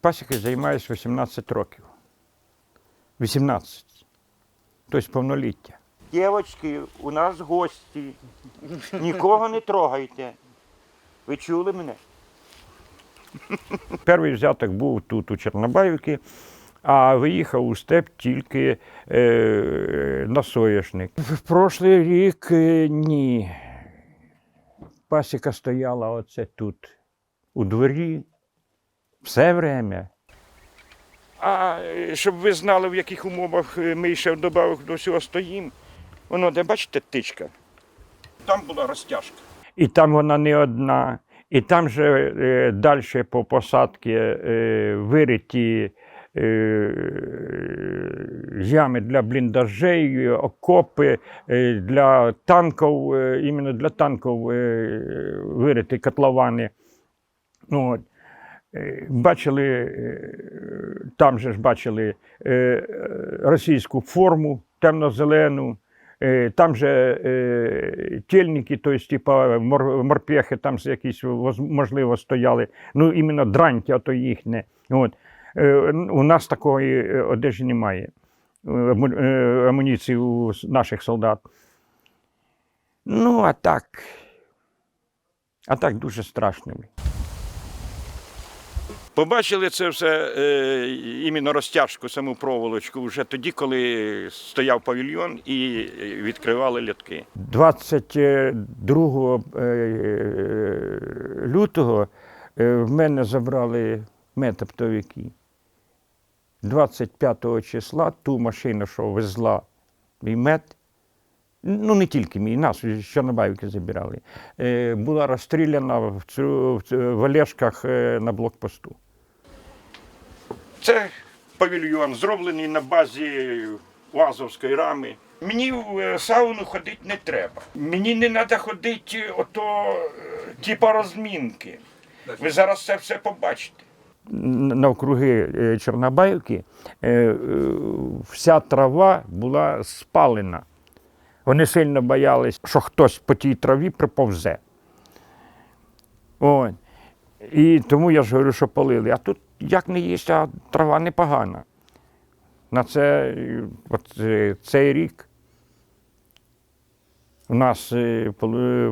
Пасікою займаюся 18 років. 18. Тобто повноліття. Дівчатки, у нас гості. Нікого не трогайте. Ви чули мене? Перший взяток був тут, у Чорнобаївці, а виїхав у степ тільки е, на соняшник. В прошлий рік е, ні. Пасіка стояла оце тут, у дворі, все время. А щоб ви знали, в яких умовах е, ми ще вдобавок до всього стоїмо, воно, де бачите, тичка? Там була розтяжка. І там вона не одна. І там же е, далі по посадці е, вириті е, ями для бліндажей, окопи е, для танків, е, іменно для танків е, вириті котловани. Ну, от. Е, Бачили, е, там же ж бачили е, російську форму темно-зелену, там же тельники, тобто, типа мор, морпехи, там якісь можливо стояли. Ну, іменно драньки, ото їхнє. От. У нас такої одежі немає. Амуніції у наших солдат. Ну, а так. А так дуже страшно. Побачили це все е, іменно розтяжку, саму проволочку, вже тоді, коли стояв павільйон і відкривали літки. 22 е, лютого е, в мене забрали метоптовики. 25 числа ту машину, що везла мій мед, ну не тільки мій, нас з Чорнобаївки забирали, е, була розстріляна в, Олешках е, на блокпосту. Це павільйон, зроблений на базі Лазовської рами. Мені в е, сауну ходити не треба. Мені не треба ходити ото, е, типа розмінки. Ви зараз це все побачите. Навкруги е, Чорнобаївки е, е, вся трава була спалена. Вони сильно боялись, що хтось по тій траві приповзе. От. І тому я ж говорю, що полили. А тут як не є, а трава непогана. На це, от, е, цей рік у нас е,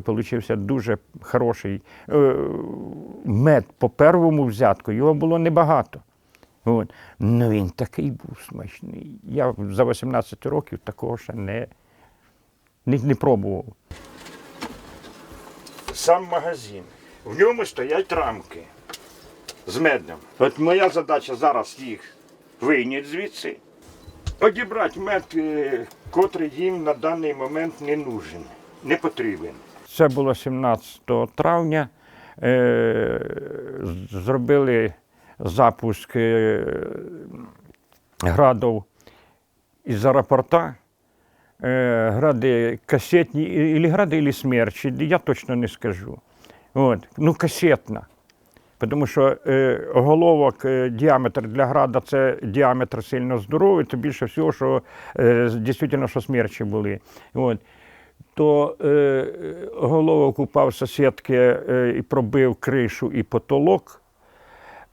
получився дуже хороший е, мед по первому взятку, його було небагато. От. Ну він такий був смачний. Я за 18 років такого ще не, не, не пробував. Сам магазин. В ньому стоять рамки з медом. От моя задача зараз їх вийняти звідси, одібрати мед, е, котрий їм на даний момент не нужен, не потрібен. Це було 17 травня. Е, зробили запуск е, градів із аеропорта. Гради касетні, і гради, і смерчі, я точно не скажу. От. Ну, касетна. Тому що е, головок, е, діаметр для града це діаметр сильно здоровий, то більше всього, що е, дійсно, що смерчі були. От. То е, головок упав сусідки е, і пробив кришу і потолок.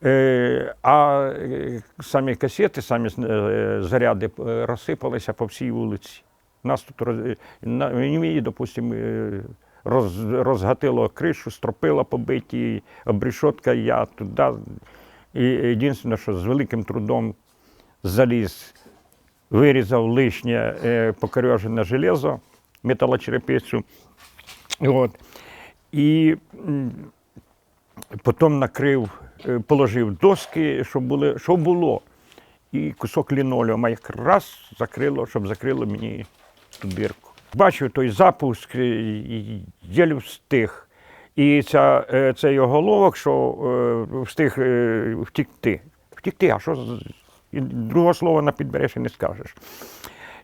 Е, а е, самі касети, самі е, заряди розсипалися по всій вулиці. Нас тут роз... мені, допустимо, роз... розгатило кришу, стропила побиті, обрішотка, я туди. І єдине, що з великим трудом заліз, вирізав лишнє е, железо, металочерепицю. От. І потім накрив, е, положив доски, щоб були, що було. І кусок лінолеума якраз закрило, щоб закрило мені ту дирку. Бачив той запуск, е, встиг. І ця, е, цей оголовок, що е, встиг е, втікти. Втікти, а що другого слова на підбережжі не скажеш.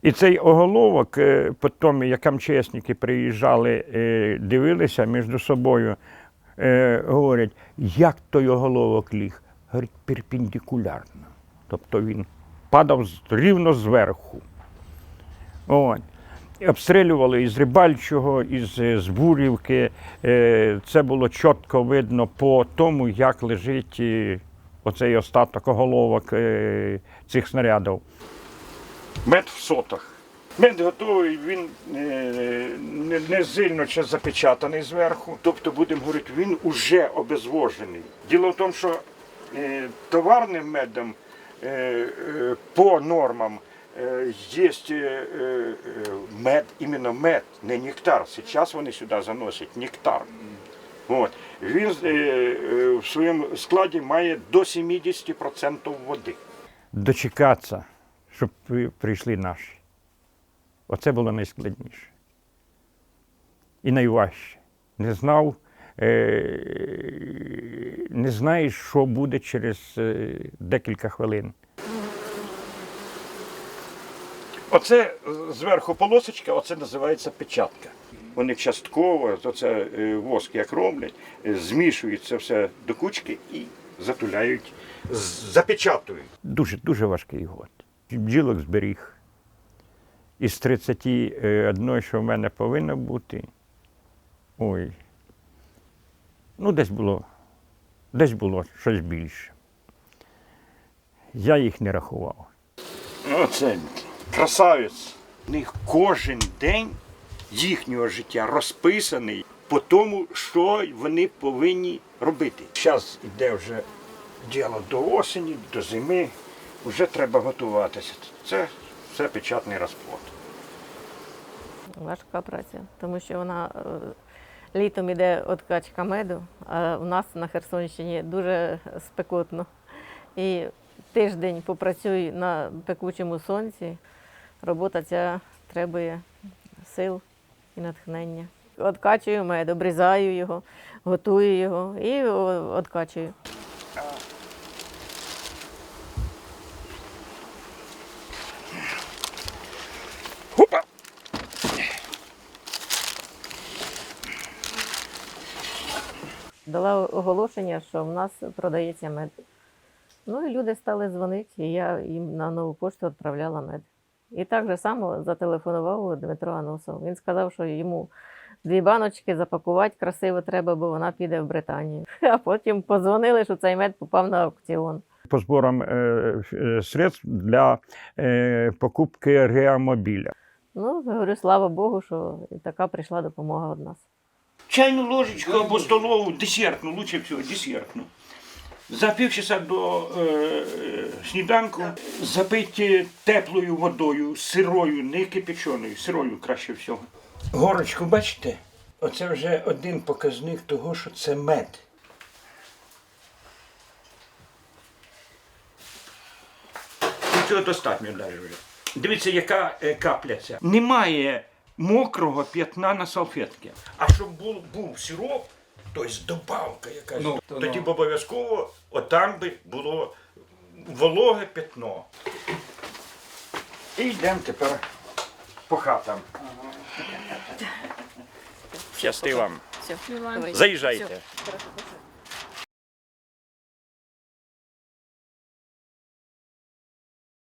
І цей оголовок, потім, як МЧСники приїжджали, дивилися між собою, говорять, як той оголовок ліг? Говорить, перпендикулярно. Тобто він падав рівно зверху. От. Обстрілювали із Рибальчого, із е, Збурівки. Е, Це було чітко видно по тому, як лежить е, оцей остаток оголовок цих снарядів. Мед в сотах. Мед готовий, він не, сильно ще запечатаний зверху. Тобто, будемо говорити, він уже обезвожений. Діло в тому, що товарним медом по нормам е, є е, е, мед, іменно мед, не нектар. Зараз вони сюди заносять нектар. От. Він е, в своєму складі має до 70% води. Дочекатися, щоб прийшли наші. Оце було найскладніше. І найважче. Не знав, не знаєш, що буде через декілька хвилин. Оце е, зверху полосочка, оце називається печатка. Вони частково, оце е, воск як роблять, е, змішують це все до кучки і затуляють, запечатують. Дуже, дуже важкий год. Бджілок зберіг. Із 31, що в мене повинно бути. Ой. Ну, десь було, десь було щось більше. Я їх не рахував. Оце красавець. У них кожен день їхнього життя розписаний по тому, що вони повинні робити. Зараз йде вже діло до осені, до зими, вже треба готуватися. Це все печатний розплод. Важка праця, тому що вона е, літом іде откачка меду, а в нас на Херсонщині дуже спекотно. І тиждень попрацюй на пекучому сонці. Робота ця требує сил і натхнення. Откачую мед, обрізаю його, готую його і откачую. Дала оголошення, що в нас продається мед. Ну і люди стали дзвонити, і я їм на нову пошту відправляла мед. І так же само зателефонував Дмитро Аносов. Він сказав, що йому дві баночки запакувати красиво треба, бо вона піде в Британію. А потім подзвонили, що цей мед попав на аукціон. По зборам е, е, средств для е, покупки реамобіля. Ну, говорю, слава Богу, що така прийшла допомога від нас. Чайну ложечку або столову, десертну, лучше всього десертну. За півчаса до е, сніданку запити теплою водою, сирою, не кипяченою, сирою краще всього. Горочку, бачите? Оце вже один показник того, що це мед. І цього достатньо навіть вже. Дивіться, яка е, капля ця. Немає мокрого п'ятна на салфетки. А щоб був, був сироп, тобто добавка якась, Ну, то тоді ну. б обов'язково отам би було вологе п'ятно. І йдемо тепер по хатам. Щасти вам. Все, Заїжджайте.